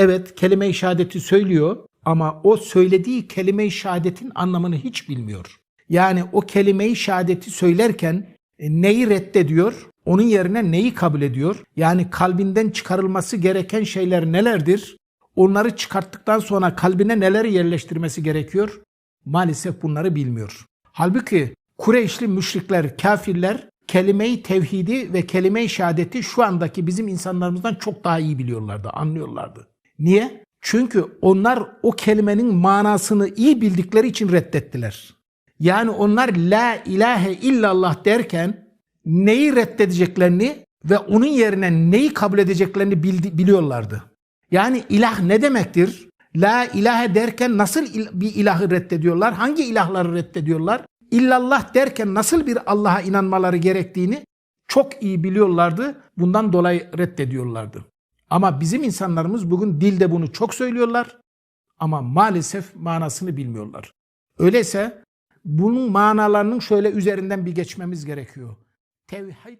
evet kelime-i şehadeti söylüyor ama o söylediği kelime-i şehadetin anlamını hiç bilmiyor. Yani o kelime-i şehadeti söylerken e, neyi reddediyor? Onun yerine neyi kabul ediyor? Yani kalbinden çıkarılması gereken şeyler nelerdir? Onları çıkarttıktan sonra kalbine neler yerleştirmesi gerekiyor? Maalesef bunları bilmiyor. Halbuki Kureyşli müşrikler, kafirler kelime-i tevhidi ve kelime-i şehadeti şu andaki bizim insanlarımızdan çok daha iyi biliyorlardı, anlıyorlardı. Niye? Çünkü onlar o kelimenin manasını iyi bildikleri için reddettiler. Yani onlar la ilahe illallah derken neyi reddedeceklerini ve onun yerine neyi kabul edeceklerini bildi- biliyorlardı. Yani ilah ne demektir? La ilahe derken nasıl il- bir ilahı reddediyorlar? Hangi ilahları reddediyorlar? İllallah derken nasıl bir Allah'a inanmaları gerektiğini çok iyi biliyorlardı. Bundan dolayı reddediyorlardı. Ama bizim insanlarımız bugün dilde bunu çok söylüyorlar ama maalesef manasını bilmiyorlar. Öyleyse bunun manalarının şöyle üzerinden bir geçmemiz gerekiyor. Tevhid?